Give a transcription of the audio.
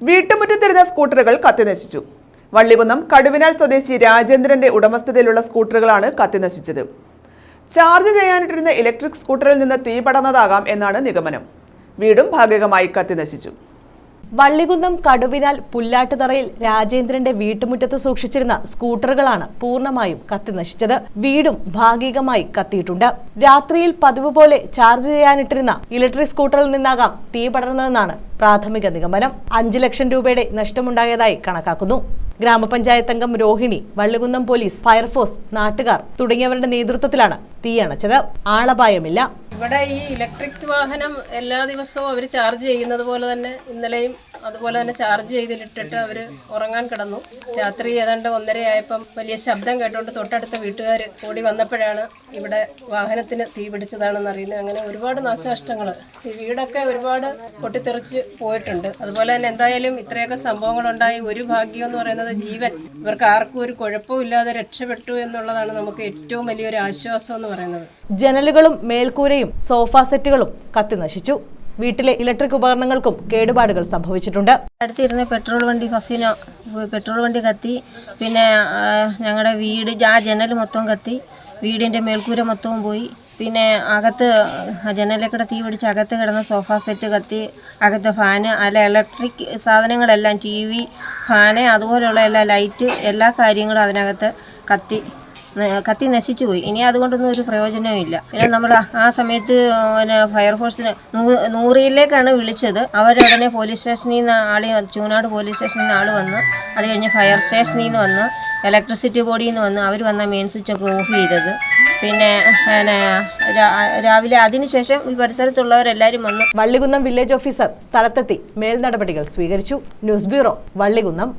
വീട്ടുമുറ്റത്തിരുന്ന സ്കൂട്ടറുകൾ കത്തിനശിച്ചു വള്ളികുന്നം കടുവിനാൽ സ്വദേശി രാജേന്ദ്രന്റെ ഉടമസ്ഥതയിലുള്ള സ്കൂട്ടറുകളാണ് കത്തിനശിച്ചത് ചാർജ് ചെയ്യാനിട്ടിരുന്ന ഇലക്ട്രിക് സ്കൂട്ടറിൽ നിന്ന് തീ പടർന്നതാകാം എന്നാണ് നിഗമനം. വീടും ഭാഗികമായി കത്തിനശിച്ചു വള്ളികുന്നം കടുവിനാൽ പുല്ലാട്ടുതറയിൽ രാജേന്ദ്രന്റെ വീട്ടുമുറ്റത്ത് സൂക്ഷിച്ചിരുന്ന സ്കൂട്ടറുകളാണ് പൂർണമായും കത്തിനശിച്ചത്. വീടും ഭാഗികമായി കത്തിയിട്ടുണ്ട്. രാത്രിയിൽ പതിവ് പോലെ ചാർജ് ചെയ്യാനിട്ടിരുന്ന ഇലക്ട്രിക് സ്കൂട്ടറിൽ നിന്നാകാം തീ പടർന്നതെന്നാണ് പ്രാഥമിക നിഗമനം. അഞ്ചു ലക്ഷം രൂപയുടെ നഷ്ടമുണ്ടായതായി കണക്കാക്കുന്നു. ഗ്രാമപഞ്ചായത്ത് അംഗം രോഹിണി വള്ളികുന്നം പോലീസ് ഫയർഫോഴ്സ് നാട്ടുകാർ തുടങ്ങിയവരുടെ നേതൃത്വത്തിലാണ് തീയണച്ചത് ആളപായമില്ല. ഇവിടെ ഈ ഇലക്ട്രിക് വാഹനം എല്ലാ ദിവസവും അവർ ചാർജ് ചെയ്യുന്നത് പോലെ തന്നെ ഇന്നലെയും അതുപോലെ തന്നെ ചാർജ് ചെയ്തിട്ടിട്ട് അവർ ഉറങ്ങാൻ കിടന്നു. രാത്രി ഏതാണ്ട് ഒന്നരയായപ്പം വലിയ ശബ്ദം കേട്ടുകൊണ്ട് തൊട്ടടുത്ത വീട്ടുകാർ ഓടി വന്നപ്പോഴാണ് ഇവിടെ വാഹനത്തിന് തീ പിടിച്ചതാണെന്ന് അറിയുന്നത്. അങ്ങനെ ഒരുപാട് നാശനഷ്ടങ്ങൾ ഈ വീടൊക്കെ ഒരുപാട് പൊട്ടിത്തെറിച്ച് പോയിട്ടുണ്ട്. അതുപോലെ തന്നെ എന്തായാലും ഇത്രയൊക്കെ സംഭവങ്ങളുണ്ടായി. ഒരു ഭാഗ്യം എന്ന് പറയുന്നത് ജീവൻ. ഇവർക്ക് ആർക്കും ഒരു കുഴപ്പമില്ലാതെ രക്ഷപ്പെട്ടു എന്നുള്ളതാണ് നമുക്ക് ഏറ്റവും വലിയൊരു ആശ്വാസം എന്ന് പറയുന്നത്. ജനലുകളും മേൽക്കൂരയും സോഫ സെറ്റുകളും കത്തി നശിച്ചു. വീട്ടിലെ ഇലക്ട്രിക് ഉപകരണങ്ങൾക്കും കേടുപാടുകൾ സംഭവിച്ചിട്ടുണ്ട്. അടുത്തിരുന്ന പെട്രോൾ വണ്ടി ഫസീന പെട്രോൾ വണ്ടി കത്തി. പിന്നെ ഞങ്ങളുടെ വീട് ആ ജനൽ മൊത്തം കത്തി. വീടിന്റെ മേൽക്കൂര മൊത്തവും പോയി. പിന്നെ അകത്ത് ജനലിൽ തീ പിടിച്ച് അകത്ത് കിടന്ന സോഫ സെറ്റ് കത്തി. അകത്ത് ഫാന് അല്ല ഇലക്ട്രിക് സാധനങ്ങളെല്ലാം ടി വി ഫാന് അതുപോലെയുള്ള എല്ലാ ലൈറ്റ് എല്ലാ കാര്യങ്ങളും അതിനകത്ത് കത്തി. കത്തി നശിച്ചു പോയി. ഇനി അതുകൊണ്ടൊന്നും ഒരു പ്രയോജനവും ഇല്ല. പിന്നെ നമ്മൾ ആ സമയത്ത് പിന്നെ ഫയർഫോഴ്സിന് നൂറിയിലേക്കാണ് വിളിച്ചത്. അവരുടനെ പോലീസ് സ്റ്റേഷനിൽ നിന്ന് ആൾ ചൂനാട് പോലീസ് സ്റ്റേഷനിൽ നിന്ന് ആൾ വന്ന് അത് കഴിഞ്ഞ് ഫയർ സ്റ്റേഷനിൽ നിന്ന് വന്ന് ഇലക്ട്രിസിറ്റി ബോഡിയിൽ നിന്ന് വന്ന് അവർ വന്ന മെയിൻ സ്വിച്ച് ഒക്കെ ഓഫ് ചെയ്തത്. പിന്നെ പിന്നെ രാവിലെ അതിനുശേഷം ഈ പരിസരത്തുള്ളവരെല്ലാവരും വന്ന് വള്ളികുന്നം വില്ലേജ് ഓഫീസർ സ്ഥലത്തെത്തി. മേൽനടപടികൾ സ്വീകരിച്ചു. News bureau Vallikunnam.